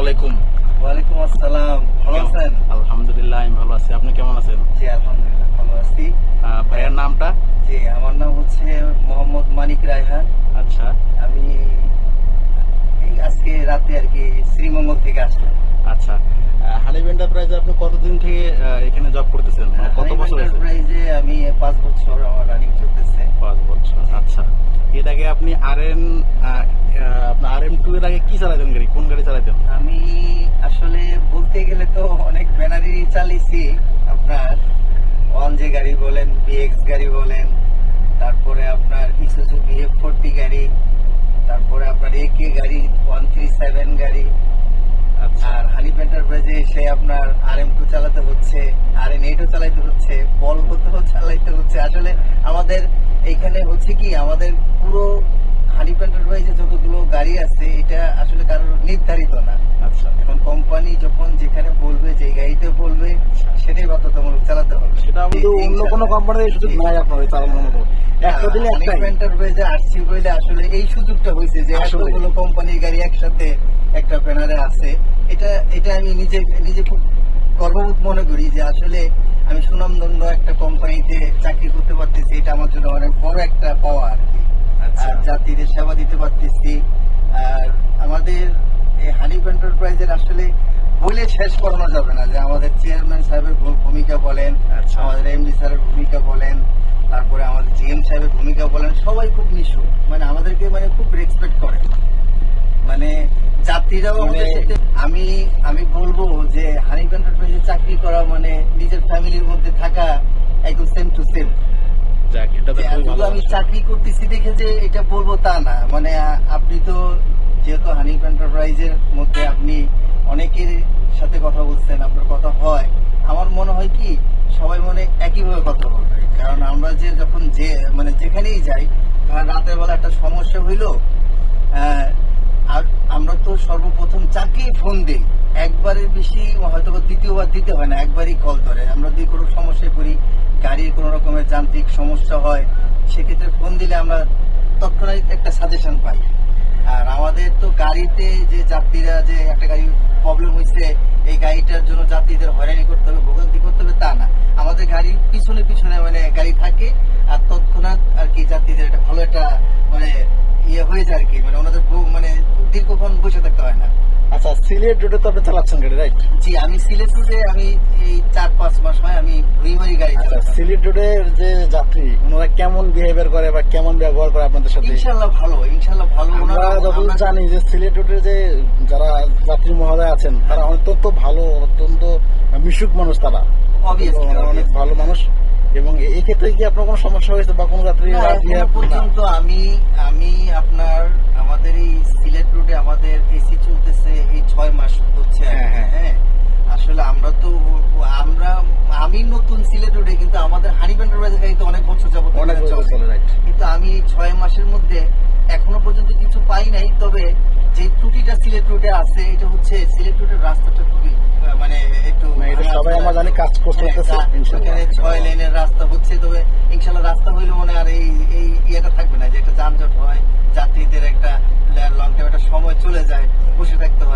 আলাইকুম। ওয়ালাইকুম আসসালাম। ভালো আছেন? আলহামদুলিল্লাহ আমি ভালো আছি। আপনি কেমন আছেন? জি আলহামদুলিল্লাহ ভালো আছি। ভাইয়ের নামটা? জি আমার নাম হচ্ছে মোহাম্মদ মানিক রায়হান। আচ্ছা। আমি আজকে রাতে আর কি শ্রীমঙ্গল থেকে আসলাম। আচ্ছা। এন্টারপ্রাইজে আপনি কতদিন থেকে এখানে জব করতেছেন? মানে কত বছর আমি পাঁচ বছর আমার রানিং চলতেছে। পাঁচ বছর আচ্ছা। এর আগে আপনি আর এন আপনার আর এম টু এর আগে কি চালাতেন গাড়ি? কোন গাড়ি চালাতেন? আমি ব্যানারি চালিয়েছি আপনার ওয়ান জে গাড়ি বলেন বিএক্স গাড়ি বলেন তারপরে আপনার ইসুজু বিএফ ফোরটি গাড়ি তারপরে আপনার এ কে গাড়ি ওয়ান থ্রি সেভেন গাড়ি আচ্ছা। আর হানি এন্টারপ্রাইজে এসে আপনার আর এম টু চালাতে হচ্ছে আর এন এইটও চালাইতে হচ্ছে বলবতেও চালাইতে হচ্ছে। আসলে আমাদের এইখানে হচ্ছে কি আমাদের পুরো হানি এন্টারপ্রাইজে যতগুলো গাড়ি আছে এটা আসলে কারোর নির্ধারিত না আচ্ছা এখন কোম্পানি যখন যেখানে বলবে যে গাড়িতে বলবে সেটাই বাধ্যতামূলক চালাতে হবে সেটা আমাদের অন্য কোনো কোম্পানির এই সুযোগ নাই আপনার ওই চালানোর মতো একটা একটাই। এন্টারপ্রাইজে আসছি বলে আসলে এই সুযোগটা হয়েছে যে এতগুলো কোম্পানির গাড়ি একসাথে একটা ব্যানারে আছে। এটা এটা আমি নিজে নিজে খুব গর্ববোধ মনে করি যে আসলে আমি সুনামধন্য একটা কোম্পানিতে চাকরি করতে পারতেছি এটা আমার জন্য অনেক বড় একটা পাওয়া আর কি। আচ্ছা। আর জাতিদের সেবা দিতে পারতেছি। আর আমাদের এই হানিফ এন্টারপ্রাইজের আসলে বলে শেষ করানো যাবে না যে আমাদের চেয়ারম্যান সাহেবের ভূমিকা বলেন আচ্ছা। আমাদের এমডি স্যারের ভূমিকা বলেন তারপরে আমাদের জিএম সাহেবের ভূমিকা বলেন সবাই খুব নিশু মানে আমাদেরকে মানে খুব রেসপেক্ট করে। মানে যাত্রীরাও আমাদের মানে- সাথে আমি আমি বলব যে হানি এন্টারপ্রাইজে চাকরি করা মানে নিজের ফ্যামিলির মধ্যে থাকা একদম সেম টু সেম আমি চাকরি করতেছি দেখে যে এটা বলব তা না। মানে আপনি তো যেহেতু হানিফ এন্টারপ্রাইজের মধ্যে আপনি অনেকের সাথে কথা বলছেন আপনার কথা হয় আমার মনে হয় কি সবাই মনে একইভাবে কথা বলবে কারণ আমরা যে যখন যে মানে যাই। ধর রাতের বেলা একটা সমস্যা হইল আর আমরা তো সর্বপ্রথম চাকরি ফোন দিই। একবারের বেশি হয়তো দ্বিতীয়বার দিতে হয় না, একবারই কল ধরে। আমরা যদি কোনো সমস্যায় পড়ি, গাড়ির কোনো রকমের যান্ত্রিক সমস্যা হয়, সেক্ষেত্রে ফোন দিলে আমরা তৎক্ষণাৎ একটা সাজেশন পাই। আর আমাদের তো গাড়িতে যে যাত্রীরা, যে একটা গাড়ি প্রবলেম হয়েছে এই গাড়িটার জন্য যাত্রীদের হয়রানি করতে হবে, ভোগান্তি করতে হবে। আমাদের গাড়ির পিছনে পিছনে মানে গাড়ি থাকে আর তৎক্ষণাৎ আর কি যাত্রীদের একটা ভালো একটা মানে ইয়ে হয়ে যায় আর কি মানে ওনাদের মানে দীর্ঘক্ষণ বসে থাকতে হয় না। আচ্ছা সিলেট রোডে তো আপনি চালাচ্ছেন গাড়ি রাইট জি আমি সিলেট রুটে আমি এই চার সিলেট রোডের যে যাত্রী ওনারা কেমন বিহেভিয়ার করে বা কেমন ব্যবহার করে আপনাদের সাথে? ইনশাল্লাহ ভালো ইনশাল্লাহ ভালো। আমরা যতদূর জানি যে সিলেট রোডের যে যারা যাত্রী মহোদয় আছেন তারা অত্যন্ত ভালো অত্যন্ত মিশুক মানুষ তারা। অনেক ভালো মানুষ। এবং এই ক্ষেত্রে কি আপনার কোনো সমস্যা হয়েছে বা কোনো যাত্রী পর্যন্ত আমি আমি আমাদের হানি এন্টারপ্রাইজের গাড়ি তো অনেক বছর যাবত অনেক বছর চলে। রাইট কিন্তু আমি ছয় মাসের মধ্যে এখনও পর্যন্ত কিছু পাই নাই তবে যে ত্রুটিটা সিলেট রুটে আছে এটা হচ্ছে সিলেট রুটের রাস্তাটা খুবই মানে একটু সবাই আমরা জানি কাজ করতে হ্যাঁ, ইনশাল্লাহ। ওখানে ছয় লেনের রাস্তা হচ্ছে তবে ইনশাল্লাহ রাস্তা হইলে মনে আর এই এই ইয়েটা থাকবে না যে একটা যানজট হয় যাত্রীদের একটা লং টাইম একটা সময় চলে যায় বসে থাকতে হয়